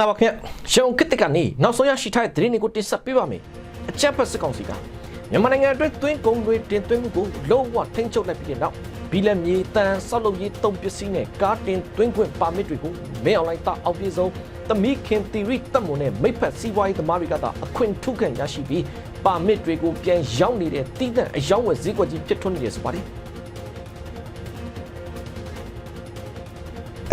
္ဂလာပါခင်ဗျရှုံကစ်တကနေနောက်ဆုံးရရှိထားတဲ့သတင်းတွေကိုတင်ဆက်ပေးပါမယ်အချက်ဖက်စစ်ကောင်စီကမြန်မာနိုင်ငံအတွင်းသွင်းကုန်တွေတင်သွင်းမှုကိုလုံးဝထိန်းချုပ်လိုက်ပြီးတဲ့နောက်ဘီလက်မြေတန်ဆောက်လုပ်ရေးတုံပစ္စည်းနဲ့ကားတင်သွင်းခွင့်ပါမစ်တွေကိုမင်းအွန်လိုင်းတာအောင်ပြေဆုံးသမီးခင်တီရီတက်မွန်နဲ့မိဖက်စီးပွားရေးသမားတွေကသာအခွင့်ထုခံရရှိပြီးပါမစ်တွေကိုပြန်ရောက်နေတဲ့တည်တဲ့အယောင်းဝယ်ဈေးကွက်ကြီးဖြစ်ထွန်းနေတယ်ဆိုပါတယ်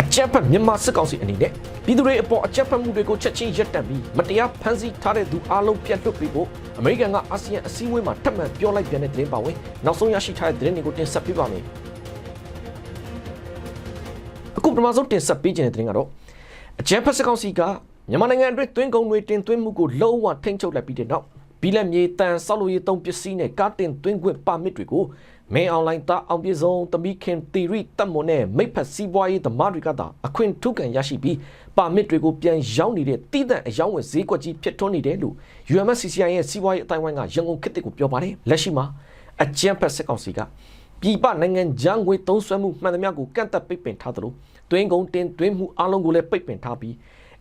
အကြက်ဖက်မြန်မာစစ်ကောင်စီအနေနဲ့ ပြည်သူတွေအပေါ်အကြက်ဖက်မှုတွေကိုချက်ချင်းရပ်တန့်ပြီးမတရားဖမ်းဆီးထားတဲ့သူအလုံးပြတ်လွတ်ပြီးဖို့အမေရိကန်ကအာဆီယံအစည်းအဝေးမှာထပ်မံပြောလိုက်ပြန်တဲ့သတင်းပါဝင်နောက်ဆုံးရရှိထားတဲ့သတင်းတွေကိုတင်ဆက်ပေးပါမယ်အခုပထမဆုံးတင်ဆက်ပေးခြင်းတဲ့သတင်းကတော့အကြက်ဖက်စစ်ကောင်စီကမြန်မာနိုင်ငံအတွင်းတွင်းကုန်တွေတင်သွင်းမှုကိုလုံးဝထိန်းချုပ်လိုက်ပြီးတဲ့နောက်ဘီလက်မြေတန်ဆောက်လုပ်ရေးသုံးပစ္စည်းနဲ့ကားတင်သွင်းခွင့်ပါမစ်တွေကို မင်းအွန်လိုင်းသားအောင်ပြေဆုံးတမီခင်တီရီတက်မွန်နဲ့မိတ်ဖက်စီးပွားရေးသမားတွေကသာအခွင့်ထုခံရရှိပြီးပါမစ်တွေကိုပြန်ရောက်နေတဲ့တည်တဲ့အယောင်းဝင်ဈေးကွက်ကြီးဖြစ်ထွန်းနေတယ်လို့ UMCCI ရဲ့စီးပွားရေးအတိုင်းဝိုင်းကရန်ကုန်ခေတ်တစ်ကိုပြောပါတယ်လက်ရှိမှာအကြံဖက်စစ်ကောင်စီကပြည်ပနိုင်ငံဂျန်ငွေသုံးစွဲမှုမှန်သမျှကိုကန့်သက်ပိတ်ပင်ထားသလိုတွင်းကုန်တင်သွင်းမှုအလုံးကိုလည်းပိတ်ပင်ထားပြီး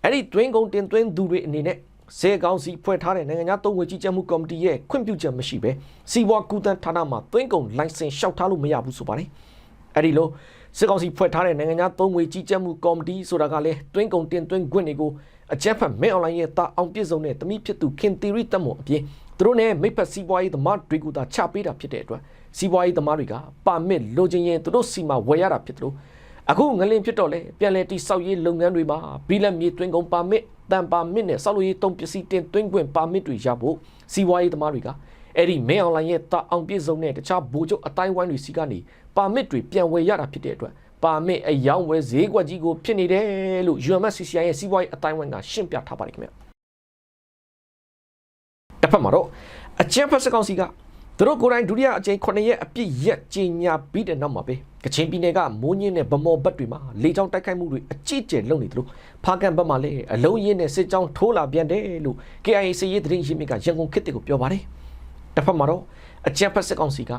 အဲ့ဒီတွင်းကုန်တင်သွင်းသူတွေအနေနဲ့ စေကောင်စီဖွဲ့ထားတဲ့နိုင်ငံသားသုံးဝေကြီးကြပ်မှုကော်မတီရဲ့ခွင့်ပြုချက်မရှိဘဲစီးပွားကူတန်းဌာနမှာသွင်းကုန်လိုင်စင်လျှောက်ထားလို့မရဘူးဆိုပါတယ်အဲ့ဒီလိုစစ်ကောင်စီဖွဲ့ထားတဲ့နိုင်ငံသားသုံးဝေကြီးကြပ်မှုကော်မတီဆိုတာကလည်းတွင်းကုန်တင်သွင်းခွင့်တွေကိုအကြက်ဖက်မဲအွန်လိုင်းရဲ့တာအောင်ပြည့်စုံတဲ့တမိဖြစ်သူခင်တီရီတက်မွန်အပြင်သူတို့နဲ့မိဖက်စီးပွားရေးသမားတွေကသာချပေးတာဖြစ်တဲ့အတွက်စီးပွားရေးသမားတွေကပါမစ်လိုချင်ရင်သူတို့စီမှာဝယ်ရတာဖြစ်တယ်လို့အခုငလင်ဖြစ်တော့လေပြန်လဲတိစောက်ရေးလုပ်ငန်းတွေမှာဘီလက်မြေတွင်းကုန်ပါမစ် တန်ပါမစ်နဲ့စောက်လို့ရေးတုံးပစ္စည်းတင်သွင်းခွင့်ပါမစ်တွေရဖို့စီးပွားရေးသမားတွေကအဲ့ဒီမင်းအွန်လိုင်းရဲ့တာအောင်ပြည့်စုံတဲ့တခြားဘူချုပ်အတိုင်းဝိုင်းတွေစီကနေပါမစ်တွေပြန်ဝယ်ရတာဖြစ်တဲ့အတွက်ပါမစ်အယောင်းဝယ်ဈေးကွက်ကြီးကိုဖြစ်နေတယ်လို့ UMCCI ရဲ့စီးပွားရေးအတိုင်းဝိုင်းကရှင်းပြထားပါတယ်ခင်ဗျတစ်ဖက်မှာတော့အကျန်းဖက်စကောင်စီကသူတို့ကိုယ်တိုင်ဒုတိယအကြိမ်9ရက်အပြည့်ရက်ကြီးညာပြီးတဲ့နောက်မှာပဲ ကချင်ပြည်နယ်ကမိုးညင်းနဲ့ဗမော်ဘတ်တွေမှာလေကြောင်းတိုက်ခိုက်မှုတွေအကြီးအကျယ်လုပ်နေသလိုဖားကန်ဘက်မှာလည်းအလုံးရင်းနဲ့စစ်ကြောင်းထိုးလာပြန်တယ်လို့ KIA စီရေးသတင်းရင်းမြစ်ကရန်ကုန်ခေတ်တွေကိုပြောပါတယ်တစ်ဖက်မှာတော့အကြံဖက်စစ်ကောင်စီက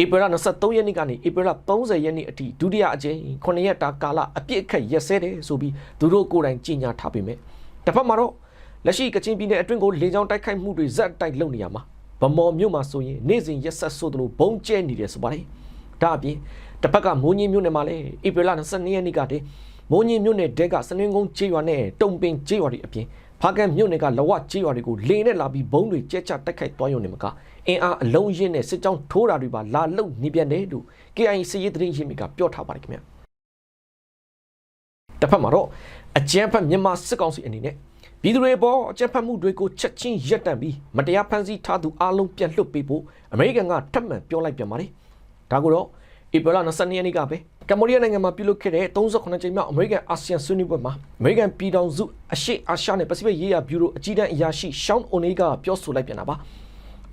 ဧပြီလ23ရက်နေ့ကနေဧပြီလ30ရက်နေ့အထိဒုတိယအကြိမ်9ရက်တာကာလအပြည့်အခက်ရက်စဲတယ်ဆိုပြီးသူတို့ကိုယ်တိုင်ကြီးညာထားပေမဲ့တစ်ဖက်မှာတော့လက်ရှိကချင်ပြည်နယ်အတွင်းကိုလေကြောင်းတိုက်ခိုက်မှုတွေဇက်တိုက်လုပ်နေရမှာဗမော်မြို့မှာဆိုရင်နေ့စဉ်ရက်ဆက်ဆိုသလိုဘုံကျဲနေတယ်ဆိုပါတယ်ဒါအပြင် တစ်ဖက်ကမိုးညင်းမြို့နယ်မှာလည်းဧပြီလ22ရက်နေ့ကတည်းမိုးညင်းမြို့နယ်တဲကစနင်းကုန်းကျေးရွာနဲ့တုံပင်ကျေးရွာတွေအပြင်ဖားကန်မြို့နယ်ကလဝကျေးရွာတွေကိုလေနဲ့လာပြီးဘုံတွေကျဲချတိုက်ခိုက်သွားရုံနဲ့မကအင်အားအလုံးရင်းနဲ့စစ်ကြောင်းထိုးတာတွေပါလာလုံနေပြန်တယ်လို့ KIA စစ်ရေးသတင်းရင်းမြစ်ကပြောထားပါတယ်ခင်ဗျာတစ်ဖက်မှာတော့အကြမ်းဖက်မြန်မာစစ်ကောင်စီအနေနဲ့ပြည်သူတွေပေါ်အကြမ်းဖက်မှုတွေကိုချက်ချင်းရပ်တန့်ပြီးမတရားဖန်ဆီးထားသူအလုံးပြန်လွတ်ပေးဖို့အမေရိကန်ကထပ်မံပြောလိုက်ပြန်ပါတယ်ဒါကိုတော့ ဧပြီလ22ရက်နေ့ကပဲကမ္ဘောဒီးယားနိုင်ငံမှာပြုလုပ်ခဲ့တဲ့38ကြိမ်မြောက်အမေရိကန်အာဆီယံဆွေးနွေးပွဲမှာအမေရိကန်ပြည်ထောင်စုအရှေ့အာရှနဲ့ပစိဖိတ်ရေးရာဘျူရိုအကြီးတန်းအရာရှိရှောင်းအိုနေကပြောဆိုလိုက်ပြန်တာပါ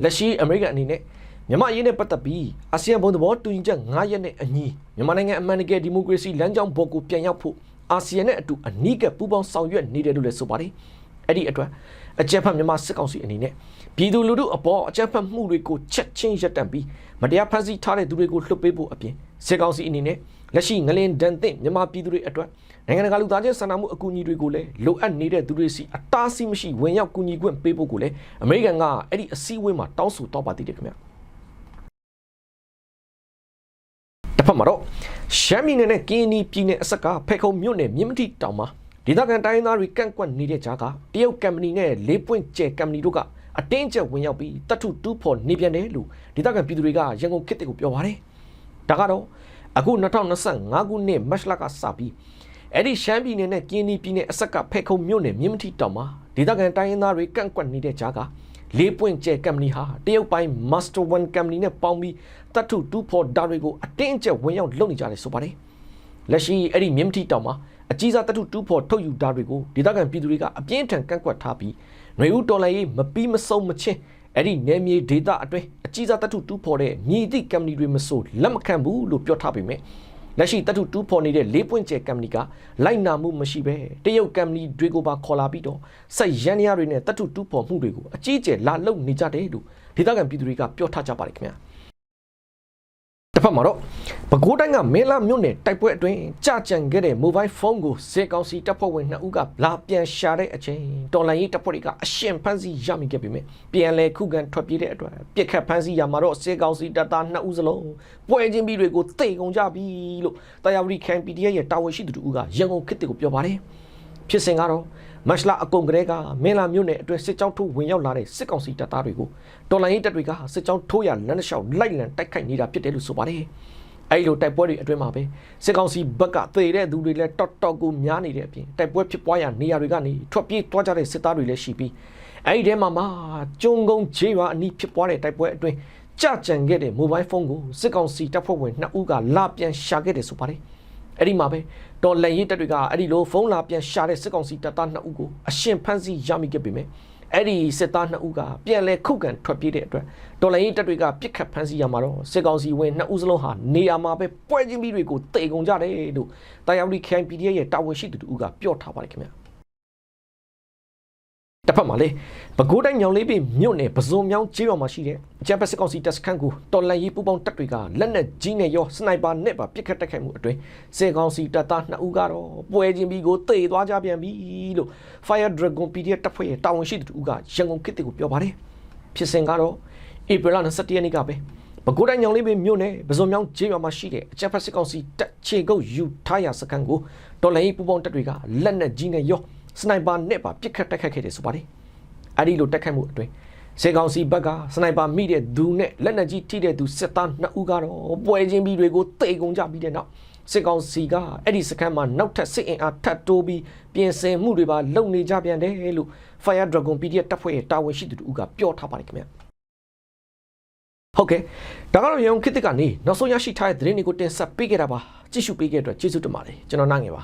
လက်ရှိအမေရိကန်အနေနဲ့မြန်မာရေးနဲ့ပတ်သက်ပြီးအာဆီယံဘုံသဘောတူညီချက်9ရက်နဲ့အညီမြန်မာနိုင်ငံအမှန်တကယ်ဒီမိုကရေစီလမ်းကြောင်းပေါ်ကိုပြန်ရောက်ဖို့အာဆီယံနဲ့အတူအနီးကပ်ပူးပေါင်းဆောင်ရွက်နေတယ်လို့လည်းဆိုပါတယ် အဲ့ဒီအတွက်အကြံဖတ်မြန်မာစစ်ကောင်စီအနေနဲ့ပြည်သူလူထုအပေါ်အကြံဖတ်မှုတွေကိုချက်ချင်းရပ်တန့်ပြီးမတရားဖန်ဆီးထားတဲ့သူတွေကိုလွှတ်ပေးဖို့အပြင်စစ်ကောင်စီအနေနဲ့လက်ရှိငလင်ဒန်သင့်မြန်မာပြည်သူတွေအတွက်နိုင်ငံတကာလူသားချင်းစာနာမှုအကူအညီတွေကိုလည်းလိုအပ်နေတဲ့သူတွေစီအတားအဆီးမရှိဝင်ရောက်ကူညီခွင့်ပေးဖို့ကိုလည်းအမေရိကန်ကအဲ့ဒီအစည်းအဝေးမှာတောင်းဆိုတော့ပါသေးတယ်ခင်ဗျာတစ်ဖက်မှာတော့ရှမ်းပြည်နယ်နဲ့ကင်းနီပြည်နယ်အစက်ကဖဲခုံမြို့နယ်မြင်းမတိတောင်မှာ ဒေသခံတိုင်းသားတွေကန့်ကွက်နေတဲ့ကြားကတရုတ်ကမ်ပဏီနဲ့၄ပွင့်ကျဲကမ်ပဏီတို့ကအတင်းကျပ်ဝင်ရောက်ပြီးတတ်ထုတူးဖော်နေပြန်တယ်လို့ဒေသခံပြည်သူတွေကရန်ကုန်ခေတ်တွေကိုပြောပါတယ်။ဒါကတော့အခု2025ခုနှစ်မတ်လကစပြီးအဲ့ဒီရှမ်းပြည်နယ်နဲ့ကင်းနီပြည်နယ်အစက်ကဖဲခုံမြို့နယ်မြင်းမတိတောင်မှာဒေသခံတိုင်းသားတွေကန့်ကွက်နေတဲ့ကြားကလေးပွင့်ကျဲကမ်ပဏီဟာတရုတ်ပိုင်း Master One ကမ်ပဏီနဲ့ပေါင်းပြီးတတ်ထုတူးဖော်ဒါတွေကိုအတင်းကျပ်ဝင်ရောက်လုပ်နေကြတယ်ဆိုပါတယ်။လက်ရှိအဲ့ဒီမြင်းမတိတောင်မှာ အကြီးစားတတ်ထုတူးဖော်ထုတ်ယူတာတွေကိုဒေသခံပြည်သူတွေကအပြင်းထန်ကန့်ကွက်ထားပြီးຫນွေဦးတော်လိုင်းရေးမပီးမဆုံးမချင်းအဲ့ဒီနယ်မြေဒေသအတွင်းအကြီးစားတတ်ထုတူးဖော်တဲ့မြည်သည့်ကမ်ပဏီတွေမဆိုလက်မခံဘူးလို့ပြောထားပေမဲ့လက်ရှိတတ်ထုတူးဖော်နေတဲ့၄ပွင့်ကျဲကမ်ပဏီကလိုက်နာမှုမရှိပဲတရုတ်ကမ်ပဏီတွေကိုပါခေါ်လာပြီးတော့စိုက်ရန်ရတွေနဲ့တတ်ထုတူးဖော်မှုတွေကိုအကြီးကျယ်လာလုပ်နေကြတယ်လို့ဒေသခံပြည်သူတွေကပြောထားကြပါတယ်ခင်ဗျာ တစ်ဖဖက်မှာတော့ပဲခူးတိုင်းကမဲလာမြို့နယ်တိုက်ပွဲအတွင်းကြာကြံခဲ့တဲ့ mobile phone ကိုစေကောင်စီတပ်ဖွဲ့ဝင်2ဦးကလာပြန်ရှာတဲ့အချိန်တော်လိုင်းရေးတပ်ဖွဲ့တွေကအရှင်ဖမ်းဆီးရမိခဲ့ပေမဲ့ပြန်လဲခုခံထွက်ပြေးတဲ့အတွက်ပြစ်ခတ်ဖမ်းဆီးရမှာတော့စေကောင်စီတပ်သား2ဦးစလုံးပွဲချင်းပြီးတွေကိုတိတ်ကုန်ကြပြီလို့တရားဝတီခိုင် PDF ရဲ့တာဝန်ရှိသူတို့ကရန်ကုန်ခေတ်ကိုပြောပါတယ်ဖြစ်စဉ်ကတော့ မတ်လအကုန်ကလေးကမင်းလာမြို့နယ်အတွင်းစစ်ကြောင်းထိုးဝင်ရောက်လာတဲ့စစ်ကောင်စီတပ်သားတွေကိုတော်လိုင်းရေးတပ်တွေကစစ်ကြောင်းထိုးရလမ်းတစ်လျှောက်လိုက်လံတိုက်ခိုက်နေတာဖြစ်တယ်လို့ဆိုပါတယ်။အဲဒီလိုတိုက်ပွဲတွေအတွင်းမှာပဲစစ်ကောင်စီဘက်ကသေတဲ့သူတွေလည်းတော်တော်ကိုများနေတဲ့အပြင်တိုက်ပွဲဖြစ်ပွားရာနေရာတွေကနေထွက်ပြေးသွားကြတဲ့စစ်သားတွေလည်းရှိပြီးအဲဒီထဲမှာမှကျုံကုန်းခြေရွာအနီးဖြစ်ပွားတဲ့တိုက်ပွဲအတွင်းကြကြံခဲ့တဲ့ mobile phone ကိုစစ်ကောင်စီတပ်ဖွဲ့ဝင်2ဦးကလာပြန်ရှာခဲ့တယ်ဆိုပါတယ်။အဲ့ဒီမှာပဲ တော်လက်ရေးတပ်တွေကအဲ့ဒီလိုဖုန်းလာပြန်ရှာတဲ့စစ်ကောင်စီတပ်သား2ဦးကိုအရှင်ဖမ်းဆီးရမိခဲ့ပေမဲ့အဲ့ဒီစစ်သား2ဦးကပြန်လဲခုခံထွက်ပြေးတဲ့အတွက်တော်လက်ရေးတပ်တွေကပြစ်ခတ်ဖမ်းဆီးရမှာတော့စစ်ကောင်စီဝင်2ဦးစလုံးဟာနေရာမှာပဲပွဲချင်းပြီးတွေကိုတေကုန်ကြတယ်လို့တရားဝတီ KNPD ရဲ့တာဝန်ရှိသူတို့ကပြောထားပါတယ်ခင်ဗျာ တစ်ဖက်မှာလေပဲခူးတိုင်းညောင်လေးပင်မြို့နယ်ပဇွန်မြောင်းကျေးရွာမှာရှိတဲ့အကြမ်းဖက်စစ်ကောင်စီတပ်စခန်းကိုတော်လန်ရေးပူပေါင်းတပ်တွေကလက်နက်ကြီးနဲ့ရောစနိုက်ပါနဲ့ပါပစ်ခတ်တိုက်ခိုက်မှုအတွင်းစစ်ကောင်စီတပ်သား2ဦးကတော့ပွဲချင်းပြီးကိုတေသွားကြပြန်ပြီလို့ Fire Dragon PDF တပ်ဖွဲ့ရဲ့တာဝန်ရှိသူတို့ကရန်ကုန်ခေတ်ကိုပြောပါတယ်ဖြစ်စဉ်ကတော့ဧပြီလ21ရက်နေ့ကပဲပဲခူးတိုင်းညောင်လေးပင်မြို့နယ်ပဇွန်မြောင်းကျေးရွာမှာရှိတဲ့အကြမ်းဖက်စစ်ကောင်စီတပ်ခြေကုပ်ယူထားရစခန်းကိုတော်လန်ရေးပူပေါင်းတပ်တွေကလက်နက်ကြီးနဲ့ရော စနိုက်ပါနဲ့ပါပစ်ခတ်တိုက်ခိုက်ခဲ့တယ်ဆိုပါတယ်။အဲဒီလိုတိုက်ခိုက်မှုအတွင်းစေကောင်စီဘက်ကစနိုက်ပါမိတဲ့ဒူနဲ့လက်နက်ကြီးထိတဲ့သူစစ်သား2ဦးကတော့ပွဲချင်းပြီးတွေကိုတိတ်ကုန်ကြပြီးတဲ့နောက်စစ်ကောင်စီကအဲ့ဒီစခန်းမှာနောက်ထပ်စစ်အင်အားထပ်တိုးပြီးပြင်ဆင်မှုတွေပါလုပ်နေကြပြန်တယ်လို့ Fire Dragon PDF တပ်ဖွဲ့ရဲ့တာဝန်ရှိသူတို့ကပြောထားပါတယ်ခင်ဗျာ။ဟုတ်ကဲ့ဒါကတော့ရုံခေတ်ကနေနောက်ဆုံးရရှိထားတဲ့သတင်းတွေကိုတင်ဆက်ပေးခဲ့တာပါကြည့်ရှုပေးခဲ့တဲ့အတွက်ကျေးဇူးတင်ပါတယ်ကျွန်တော်နိုင်ငယ်ပါ